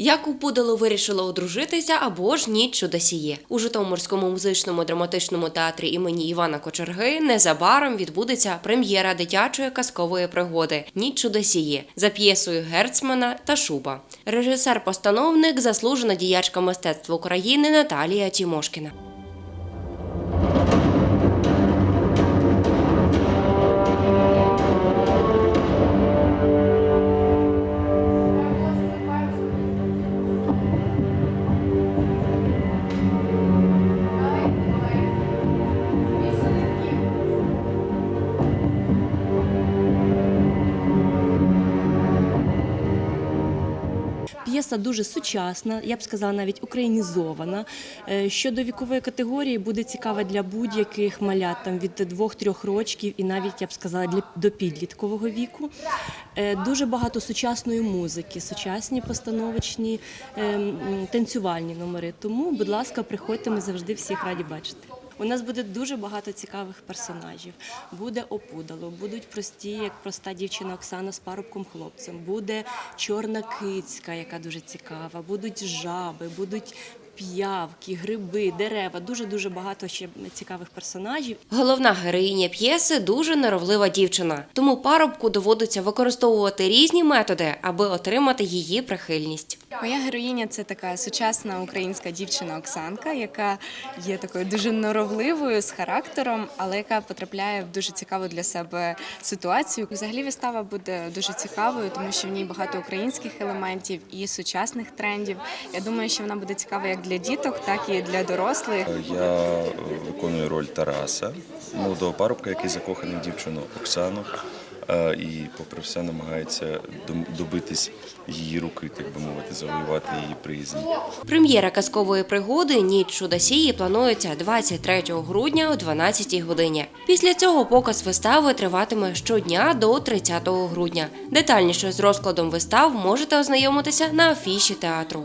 Як у Пудало вирішила одружитися або ж ніч чудосіє. У Житомирському музичному драматичному театрі імені Івана Кочерги незабаром відбудеться прем'єра дитячої казкової пригоди Ніч чудосіє за п'єсою Герцмана та Шуба. Режисер-постановник, заслужена діячка мистецтва України Наталія Тімошкіна. П'єса дуже сучасна, я б сказала, навіть українізована. Е, Щодо вікової категорії буде цікава для будь-яких малят там від 2-3 років і навіть я б сказала для до підліткового віку. Е, Дуже багато сучасної музики, сучасні постановочні е, танцювальні номери. Тому, будь ласка, приходьте, ми завжди всіх раді бачити. У нас буде дуже багато цікавих персонажів. Буде опудало, будуть прості, як проста дівчина Оксана з парубком хлопцем. Буде чорна кицька, яка дуже цікава. Будуть жаби, будуть п'явки, гриби, дерева. Дуже дуже багато ще цікавих персонажів. Головна героїня п'єси дуже норовлива дівчина, тому парубку доводиться використовувати різні методи, аби отримати її прихильність. Моя героїня це така сучасна українська дівчина Оксанка, яка є такою дуже норовливою з характером, але яка потрапляє в дуже цікаву для себе ситуацію. Взагалі вистава буде дуже цікавою, тому що в ній багато українських елементів і сучасних трендів. Я думаю, що вона буде цікава як для діток, так і для дорослих. Я е, виконую роль Тараса, молодого парубка, який закоханий в дівчину Оксану. е, І, попри все, намагається добитись її руки, так би мовити, завоювати її приязнь. Прем'єра казкової пригоди Ніч чудосії планується 23 грудня о 12 годині. Після цього показ вистави триватиме щодня до 30 грудня. Детальніше з розкладом вистав можете ознайомитися на афіші театру.